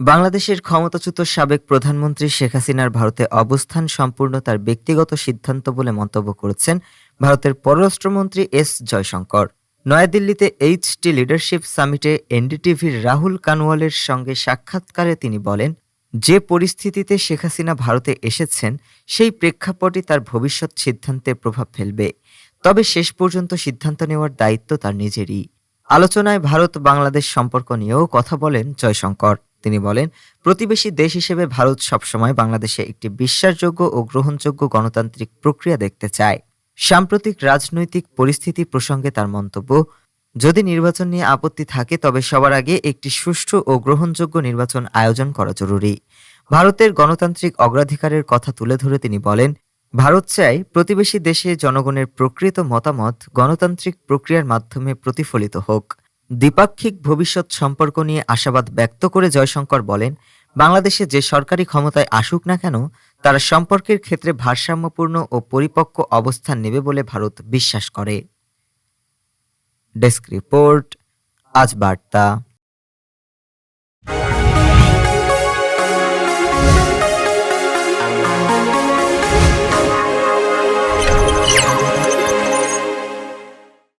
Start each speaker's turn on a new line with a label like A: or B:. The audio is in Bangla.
A: বাংলাদেশের ক্ষমতাচ্যুত সাবেক প্রধানমন্ত্রী শেখ হাসিনার ভারতে অবস্থান সম্পূর্ণ তার ব্যক্তিগত সিদ্ধান্ত বলে মন্তব্য করেছেন ভারতের পররাষ্ট্রমন্ত্রী এস জয়শঙ্কর। নয়াদিল্লিতে এইচটি লিডারশিপ সামিটে এনডিটিভির রাহুল কানওয়ালের সঙ্গে সাক্ষাৎকারে তিনি বলেন, যে পরিস্থিতিতে শেখ হাসিনা ভারতে এসেছেন, সেই প্রেক্ষাপটই তার ভবিষ্যৎ সিদ্ধান্তে প্রভাব ফেলবে। তবে শেষ পর্যন্ত সিদ্ধান্ত নেওয়ার দায়িত্ব তার নিজেরই। আলোচনায় ভারত বাংলাদেশ সম্পর্ক নিয়েও কথা বলেন জয়শঙ্কর। তিনি বলেন, প্রতিবেশী দেশ হিসেবে ভারত সবসময় বাংলাদেশে একটি বিশ্বাসযোগ্য ও গ্রহণযোগ্য গণতান্ত্রিক প্রক্রিয়া দেখতে চায়। সাম্প্রতিক রাজনৈতিক পরিস্থিতি প্রসঙ্গে তার মন্তব্য, যদি নির্বাচন নিয়ে আপত্তি থাকে, তবে সবার আগে একটি সুষ্ঠু ও গ্রহণযোগ্য নির্বাচন আয়োজন করা জরুরি। ভারতের গণতান্ত্রিক অগ্রাধিকারের কথা তুলে ধরে তিনি বলেন, ভারত চায় প্রতিবেশী দেশে জনগণের প্রকৃত মতামত গণতান্ত্রিক প্রক্রিয়ার মাধ্যমে প্রতিফলিত হোক। দ্বিপাক্ষিক ভবিষ্যৎ সম্পর্ক নিয়ে আশাবাদ ব্যক্ত করে জয়শঙ্কর বলেন, বাংলাদেশে যে সরকারি ক্ষমতায় আসুক না কেন, তারা সম্পর্কের ক্ষেত্রে ভারসাম্যপূর্ণ ও পরিপক্ক অবস্থান নেবে বলে ভারত বিশ্বাস করে। ডেস্ক রিপোর্ট, আজ বার্তা।